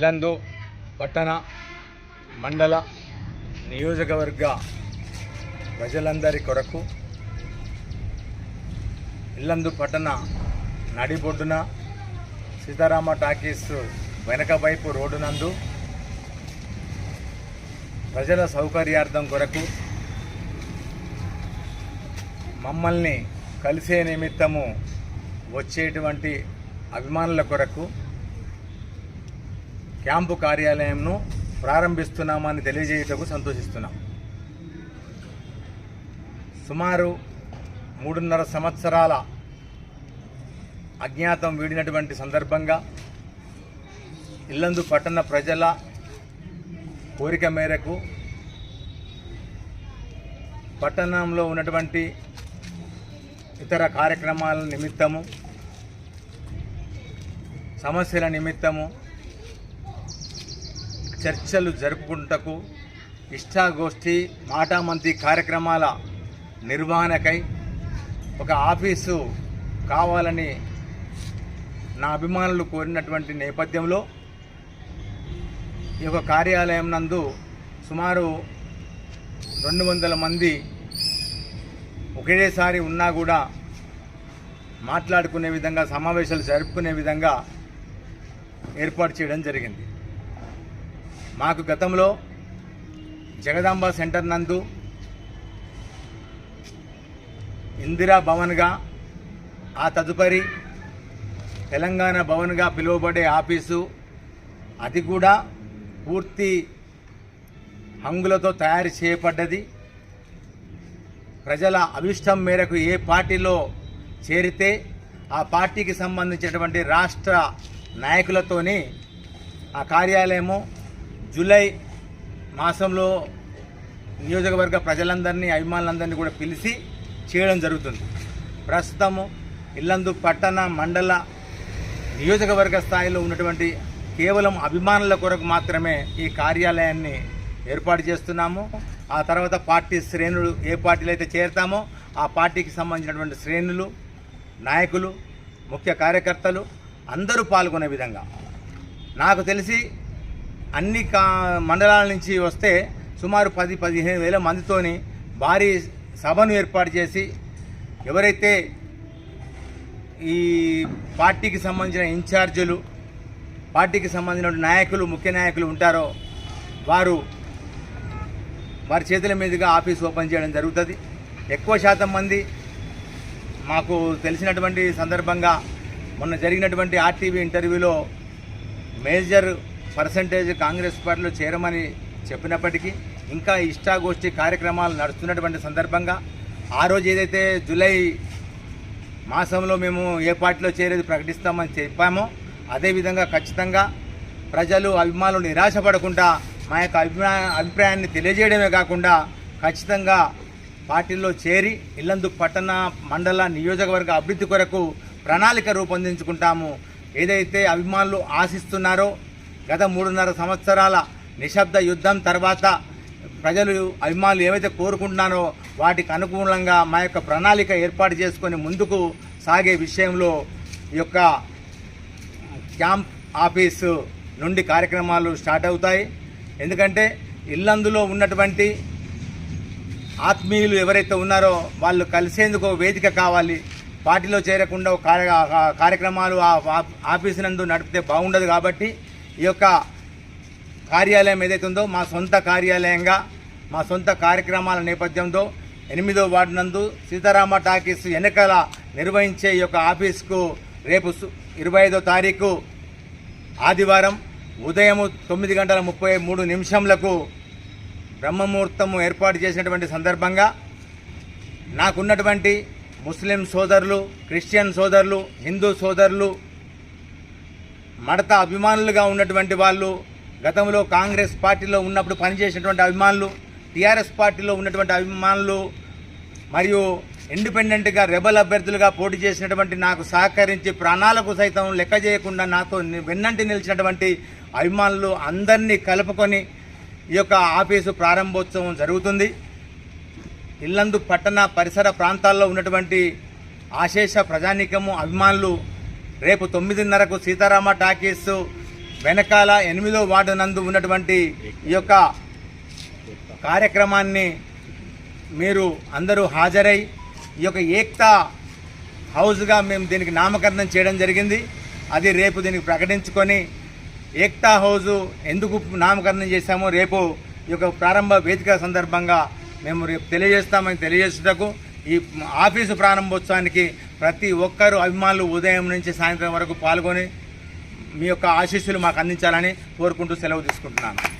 ఇల్లందు పట్టణ మండల నియోజకవర్గ ప్రజలందరి కొరకు ఇల్లందు పట్టణ నడిబొడ్డున సీతారామ టాకీస్ వెనక వైపు రోడ్డు నందు ప్రజల సౌకర్యార్థం కొరకు మమ్మల్ని కలిసే నిమిత్తము వచ్చేటువంటి అభిమానుల కొరకు క్యాంపు కార్యాలయంను ప్రారంభిస్తున్నామని తెలియజేయటకు సంతోషిస్తున్నాం. సుమారు మూడున్నర సంవత్సరాల అజ్ఞాతం వీడినటువంటి సందర్భంగా ఇల్లందు పట్టణ ప్రజల కోరిక మేరకు పట్టణంలో ఉన్నటువంటి ఇతర కార్యక్రమాల నిమిత్తము సమస్యల నిమిత్తము చర్చలు జరుపుకుంటకు ఇష్టాగోష్ఠి మాటామంతి కార్యక్రమాల నిర్వహణకై ఒక ఆఫీసు కావాలని నా అభిమానులు కోరినటువంటి నేపథ్యంలో ఈ యొక్క కార్యాలయం నందు సుమారు రెండు వందల మంది ఒకేసారి ఉన్నా కూడా మాట్లాడుకునే విధంగా సమావేశాలు జరుపుకునే విధంగా ఏర్పాటు చేయడం జరిగింది. మాకు గతంలో జగదాంబ సెంటర్ నందు ఇందిరా భవన్గా ఆ తదుపరి తెలంగాణ భవన్గా పిలువబడే ఆఫీసు అది కూడా పూర్తి హంగులతో తయారు చేయబడ్డది. ప్రజల అభిష్టం మేరకు ఏ పార్టీలో చేరితే ఆ పార్టీకి సంబంధించినటువంటి రాష్ట్ర నాయకులతోని ఆ కార్యాలయము జూలై మాసంలో నియోజకవర్గ ప్రజలందరినీ అభిమానులందరినీ కూడా పిలిచి చేయడం జరుగుతుంది. ప్రస్తుతము ఇల్లందు పట్టణ మండల నియోజకవర్గ స్థాయిలో ఉన్నటువంటి కేవలం అభిమానుల కొరకు మాత్రమే ఈ కార్యాలయాన్ని ఏర్పాటు చేస్తున్నాము. ఆ తర్వాత పార్టీ శ్రేణులు ఏ పార్టీలు అయితే చేరుతామో ఆ పార్టీకి సంబంధించినటువంటి శ్రేణులు నాయకులు ముఖ్య కార్యకర్తలు అందరూ పాల్గొనే విధంగా. నాకు తెలిసి అన్ని కా మండలాల నుంచి వస్తే సుమారు పది పదిహేను వేల మందితోని భారీ సభను ఏర్పాటు చేసి ఎవరైతే ఈ పార్టీకి సంబంధించిన ఇన్ఛార్జీలు పార్టీకి సంబంధించిన నాయకులు ముఖ్య నాయకులు ఉంటారో వారు వారి చేతుల మీదుగా ఆఫీస్ ఓపెన్ చేయడం జరుగుతుంది. ఎక్కువ శాతం మంది మాకు తెలిసినటువంటి సందర్భంగా మొన్న జరిగినటువంటి ఆర్టీవీ ఇంటర్వ్యూలో మేజర్ పర్సంటేజ్ కాంగ్రెస్ పార్టీలో చేరమని చెప్పినప్పటికీ ఇంకా ఇష్టాగోష్ఠి కార్యక్రమాలు నడుస్తున్నటువంటి సందర్భంగా ఆ రోజు ఏదైతే జూలై మాసంలో మేము ఏ పార్టీలో చేరేది ప్రకటిస్తామని చెప్పామో అదేవిధంగా ఖచ్చితంగా ప్రజలు అభిమానులు నిరాశపడకుండా మా యొక్క అభిప్రాయ అభిప్రాయాన్ని తెలియజేయడమే కాకుండా ఖచ్చితంగా పార్టీల్లో చేరి ఇల్లందు పట్టణ మండల నియోజకవర్గ అభివృద్ధి కొరకు ప్రణాళిక రూపొందించుకుంటాము. ఏదైతే అభిమానులు ఆశిస్తున్నారో గత మూడున్నర సంవత్సరాల నిశ్శబ్ద యుద్ధం తర్వాత ప్రజలు అభిమానులు ఏవైతే కోరుకుంటున్నారో వాటికి అనుకూలంగా మా యొక్క ప్రణాళిక ఏర్పాటు చేసుకొని ముందుకు సాగే విషయంలో ఈ యొక్క క్యాంప్ ఆఫీసు నుండి కార్యక్రమాలు స్టార్ట్ అవుతాయి. ఎందుకంటే ఇల్లందులో ఉన్నటువంటి ఆత్మీయులు ఎవరైతే ఉన్నారో వాళ్ళు కలిసేందుకు వేదిక కావాలి. పార్టీలో చేరకుండా కార్యక్రమాలు ఆ ఆఫీసు నందు నడిపితే బాగుండదు కాబట్టి ఈ యొక్క కార్యాలయం ఏదైతే ఉందో మా సొంత కార్యాలయంగా మా సొంత కార్యక్రమాల నేపథ్యంతో ఎనిమిదో వార్డు నందు సీతారామ టాకీస్ వెనకాల నిర్వహించే ఈ యొక్క ఆఫీస్కు రేపు సు- ఇరవై ఐదో తారీఖు ఆదివారం ఉదయం తొమ్మిది గంటల ముప్పై మూడు నిమిషంలకు బ్రహ్మముహూర్తము ఏర్పాటు చేసినటువంటి సందర్భంగా నాకున్నటువంటి ముస్లిం సోదరులు క్రిస్టియన్ సోదరులు హిందూ సోదరులు మడత అభిమానులుగా ఉన్నటువంటి వాళ్ళు గతంలో కాంగ్రెస్ పార్టీలో ఉన్నప్పుడు పనిచేసినటువంటి అభిమానులు టీఆర్ఎస్ పార్టీలో ఉన్నటువంటి అభిమానులు మరియు ఇండిపెండెంట్గా రెబల్ అభ్యర్థులుగా పోటీ చేసినటువంటి నాకు సహకరించి ప్రాణాలకు సైతం లెక్క చేయకుండా నాతో వెన్నంటి నిలిచినటువంటి అభిమానులు అందరినీ కలుపుకొని ఈ యొక్క ఆఫీసు ప్రారంభోత్సవం జరుగుతుంది. ఇల్లందు పట్టణ పరిసర ప్రాంతాల్లో ఉన్నటువంటి ఆశేష ప్రజానీకము అభిమానులు రేపు తొమ్మిదిన్నరకు సీతారామ టాకీస్ వెనకాల ఎనిమిదో వార్డు నందు ఉన్నటువంటి ఈ యొక్క కార్యక్రమాన్ని మీరు అందరూ హాజరై ఈ యొక్క ఏక్తా హౌస్గా మేము దీనికి నామకరణం చేయడం జరిగింది. అది రేపు దీనికి ప్రకటించుకొని ఏక్తా హౌజు ఎందుకు నామకరణం చేశామో రేపు ఈ యొక్క ప్రారంభ వేదిక సందర్భంగా మేము రేపు తెలియజేస్తామని తెలియజేసుటకు ఈ ఆఫీసు ప్రారంభోత్సవానికి ప్రతి ఒక్కరు అభిమానులు ఉదయం నుంచి సాయంత్రం వరకు పాల్గొని మీ యొక్క ఆశీస్సులు మాకు అందించాలని కోరుకుంటూ సెలవు తీసుకుంటున్నాను.